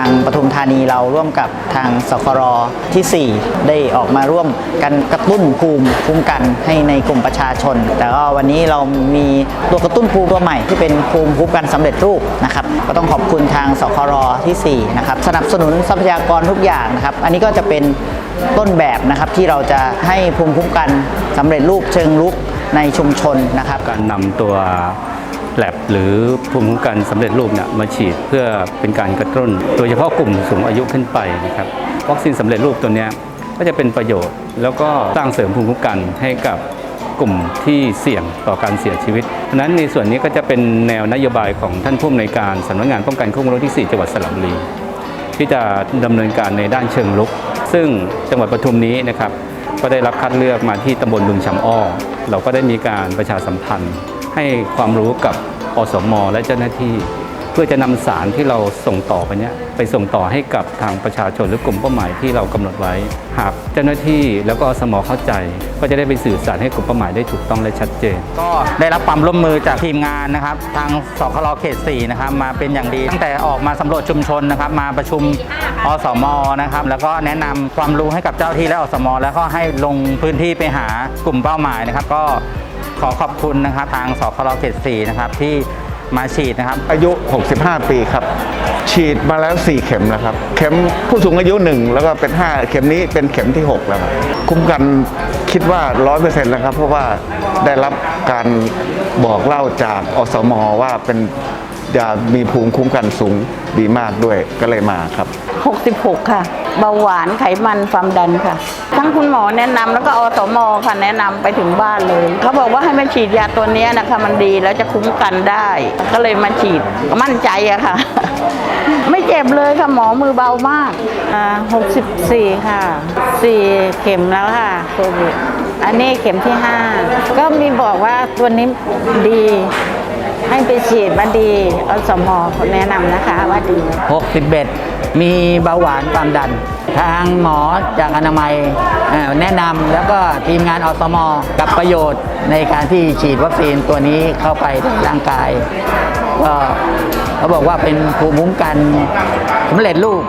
างปทุมธานีเราร่วมกับทางสครทีสี่ 4 ได้ออกมาร่วมกันกระตุ้นภูมิคุ้มกันให้ในกลุ่มประชาชน แต่ก็วันนี้เรามีตัวกระตุ้นภูมิตัวใหม่ที่เป็นภูมิคุ้มกันสำเร็จรูปนะครับก็ต้องขอบคุณทางสครทีสี่4นะครับสนับสนุนทรัพยากรทุกอย่างนะครับอันนี้ก็จะเป็นต้นแบบนะครับที่เราจะให้ภูมิคุ้มกันสำเร็จรูปเชิงรุกในชุมชนนะครับ การนำตัว แลบหรือภูมิคุ้มกันสำเร็จรูปเนี่ยมาฉีดเพื่อเป็นการกระตุ้น โดยเฉพาะกลุ่มสูงอายุขึ้นไปนะครับวัคซีนสำเร็จรูปตัวนี้ก็จะเป็นประโยชน์ แล้วก็สร้างเสริมภูมิคุ้มกันให้กับกลุ่มที่เสี่ยงต่อการเสียชีวิตฉะนั้นในส่วนนี้ก็จะเป็นแนวนโยบายของท่านผู้อำนวยการสำนักงานป้องกันควบคุมโรคที่ 4 จังหวัดสระบุรีที่จะดำเนินการในด้านเชิงลุก ซึ่งจังหวัดปทุมนี้นะครับก็ได้รับคัดเลือกมาที่ตำบลบึงชำอ้อ เราก็ได้มีการประชาสัมพันธ์ ให้ความรู้กับอสมและเจ้าหน้าที่ เพื่อจะนำสารที่เราส่งต่อไปเนี้ยไปส่งต่อให้กับทางประชาชนหรือกลุ่มเป้าหมายที่เรากำหนดไว้ หากเจ้าหน้าที่แล้วก็อสมเข้าใจ ก็จะได้ไปสื่อสารให้กลุ่มเป้าหมายได้ถูกต้องและชัดเจน ก็ได้รับความร่วมมือจากทีมงานนะครับ ทางสคลเขต4นะครับมาเป็นอย่างดี ตั้งแต่ออกมาสำรวจชุมชนนะครับ มาประชุมอสมนะครับแล้วก็แนะนำความรู้ให้กับเจ้าที่และอสม แล้วก็ให้ลงพื้นที่ไปหากลุ่มเป้าหมายนะครับ ก็ ขอขอบคุณนะครับทางสคลเขต4นะครับที่มาฉีดนะครับ อายุ 65 ปีครับ ฉีดมาแล้ว 4 เข็มแล้วครับ เข็มผู้สูงอายุ 1 แล้วก็เป็น 5 เข็มนี้เป็นเข็มที่ 6 แล้วครับ คุ้มกันคิดว่า 100%แล้วครับ เพราะว่าได้รับการบอกเล่าจากอสมว่าเป็น ยามีภูมิคุ้มกันสูงดีมากด้วยก็เลยมาครับ 66 ค่ะ เบาหวานไขมันความดันค่ะ ทั้งคุณหมอแนะนำแล้วก็อสมค่ะแนะนำไปถึงบ้านเลย เขาบอกว่าให้มาฉีดยาตัวเนี้ยนะคะมันดีแล้วจะคุ้มกันได้ ก็เลยมาฉีดมั่นใจอะค่ะ ไม่เจ็บเลยค่ะหมอมือเบามากอ่า64 ค่ะ 4 เข็มแล้วค่ะโควิดอันนี้เข็มที่ 5 ก็มีบอกว่าตัวนี้ดี ให้ไปฉีดมาดีอสมเขาแนะนำนะคะว่าดี61 มีเบาหวานความดัน ทางหมอจากอนามัยแนะนำแล้วก็ทีมงานอสมอกับประโยชน์ในการที่ฉีดวัคซีนตัวนี้เข้าไปในร่างกาย ก็เขาบอกว่าเป็นภูมิคุ้มกันสำเร็จรูป